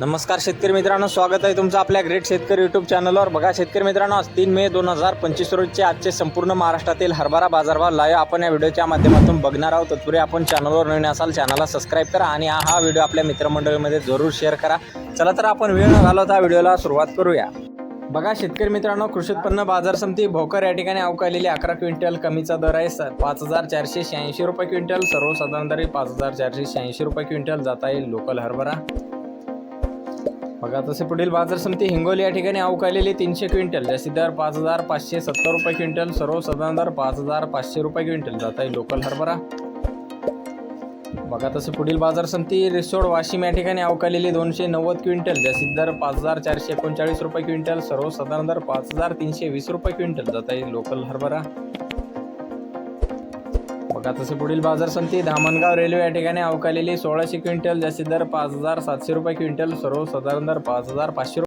नमस्कार शेतकरी मित्रांनो स्वागत आहे तुमचं आपल्या ग्रेट शेतकरी यूट्यूब चॅनलवर बघा शेतकरी मित्रांनो आज तीन मे दोन हजार पंचवीस रोजचे आजचे संपूर्ण महाराष्ट्रातील हरभरा बाजारभाव लाईव्ह आपण या व्हिडिओच्या माध्यमातून बघणार आहोत. तत्पूर्वी आपण चॅनलवर नवीन असाल चॅनलला सबस्क्राईब करा आणि हा हा व्हिडिओ आपल्या मित्रमंडळीमध्ये जरूर शेअर करा. चला तर आपण वेळ न घालवता व्हिडिओला सुरुवात करूया. बघा शेतकरी मित्रांनो कृषी उत्पन्न बाजार समिती भोकर या ठिकाणी अवकालेली अकरा क्विंटल कमीचा दर आहे. सर पाच हजार चारशे शहाऐंशी रुपये क्विंटल सर्वसाधारण दर पाच हजार चारशे शहाऐंशी रुपये क्विंटल जाता येईल लोकल हरभरा. बघा तसे पुढील बाजार समिती हिंगोली या ठिकाणी अवकालेली तीनशे क्विंटल. जास्ती दर पाच हजार पाचशे सत्तर रुपये क्विंटल सर्वसाधारण दर पाच हजार पाचशे रुपये क्विंटल. जाता आहे लोकल हरभरा. बघा तसे पुढील बाजार समिती रिसोड वाशिम या ठिकाणी अवकालेली दोनशे नव्वद क्विंटल. जास्तीत दर पाच हजार चारशे एकोणचाळीस रुपये क्विंटल सर्वसाधारण दर पाच हजार तीनशे वीस रुपये क्विंटल. जाता येईल लोकल हरभरा. बघा तसे पुढील बाजार समिती धामणगाव रेल्वे या ठिकाणी अवकालेली सोळाशे क्विंटल जास्तीत दर पाच हजार सातशे रुपये क्विंटल सर्वसाधारण दर पाच हजार पाचशे